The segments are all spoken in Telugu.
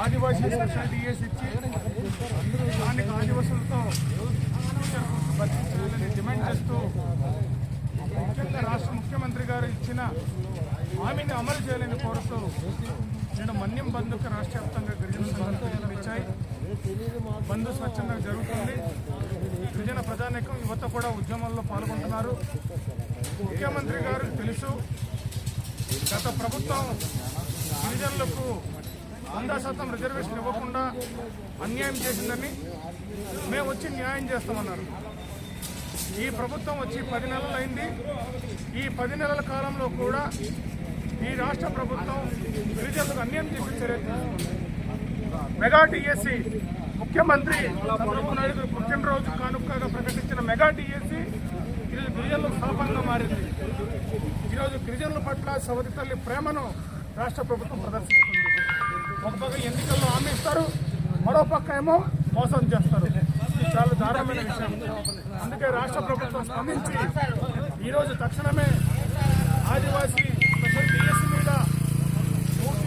ఆదివాసీ స్పెషల్ డిఎస్ ఇచ్చి స్థానిక ఆదివాసులతో భర్తీ చేయాలని డిమాండ్ చేస్తూ ముఖ్యంగా రాష్ట్ర ముఖ్యమంత్రి గారు ఇచ్చిన హామీని అమలు చేయాలని కోరుతూ నేను మన్యం బంధుకు రాష్ట్ర వ్యాప్తంగా గిరిజన సంఘాలు బంధు స్వచ్ఛంగా జరుగుతుంది. గిరిజన ప్రజానీకం యువత కూడా ఉద్యమంలో పాల్గొంటున్నారు. ముఖ్యమంత్రి గారు తెలుసు గత ప్రభుత్వం గిరిజనులకు వంద శాతం రిజర్వేషన్ ఇవ్వకుండా అన్యాయం చేసిందని. మేము వచ్చి న్యాయం చేస్తామన్నారు. ఈ ప్రభుత్వం వచ్చి పది నెలలు అయింది. ఈ పది నెలల కాలంలో కూడా ఈ రాష్ట్ర ప్రభుత్వం గిరిజనులకు అన్యాయం చేసే చర్య మెగా టీఎస్సీ ముఖ్యమంత్రి చంద్రబాబు నాయుడు గారు పుట్టినరోజు కానుకగా ప్రకటించిన మెగా టీఎస్సీ ఈరోజు గిరిజనులకు శాపంగా మారింది. ఈరోజు గిరిజనుల పట్ల సవతి తల్లి ప్రేమను రాష్ట్ర ప్రభుత్వం ప్రదర్శిస్తుంది. ఒక పక్క ఎన్నికల్లో హామీ ఇస్తారు మరో పక్క ఏమో మోసం చేస్తారు. చాలా దారుణమైన విషయం. అందుకే రాష్ట్ర ప్రభుత్వం స్పందించి ఈరోజు తక్షణమే ఆదివాసీ స్పెషల్ డిఎస్సీ మీద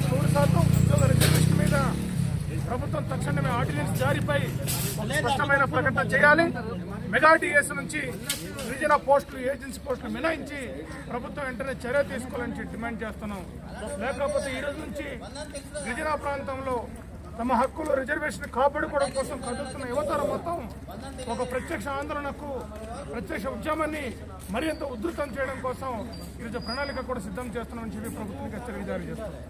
నూరు శాతం ఉద్యోగ రిజర్వేషన్ మీద ప్రభుత్వం తక్షణమే ఆర్డినెన్స్ జారీపై స్పష్టమైన ప్రకటన చేయాలి. మెగా డిఎస్ నుంచి గిరిజన పోస్టులు ఏజెన్సీ పోస్టులు మినహాయించి ప్రభుత్వం వెంటనే చర్య తీసుకోవాలని డిమాండ్ చేస్తున్నాం. లేకపోతే ఈ రోజు నుంచి గిరిజన ప్రాంతంలో తమ హక్కులు రిజర్వేషన్ కాపాడుకోవడం కోసం కదులుతున్న యువతరం మొత్తం ఒక ప్రత్యక్ష ఆందోళనకు ప్రత్యక్ష ఉద్యమాన్ని మరింత ఉధృతం చేయడం కోసం ఈరోజు ప్రణాళిక కూడా సిద్ధం చేస్తున్నామని చెప్పి ప్రభుత్వానికి హెచ్చరిక జారీ చేస్తున్నాం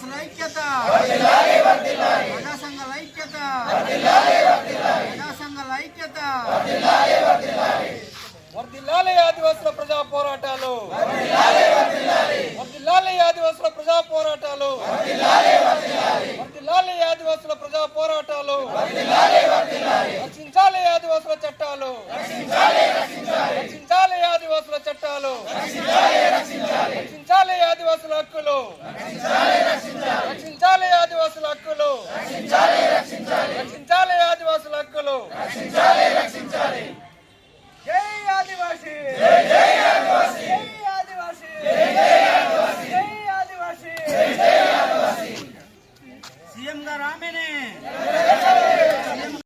మహాసన ఐక్యత. ప్రజా సంఘాల ఐక్యత. ప్రజా సంఘాల ఐక్యత ఆదివాసుల ప్రజా పోరాటాలు. వర్దిల్లాలి ఆదివాసుల ప్రజా పోరాటాలు. వర్దిల్లాలి ఆదివాసుల ప్రజా పోరాటాలు. రక్షించాలి ఆదివాసుల చట్టాలు. Jackson, Jackson.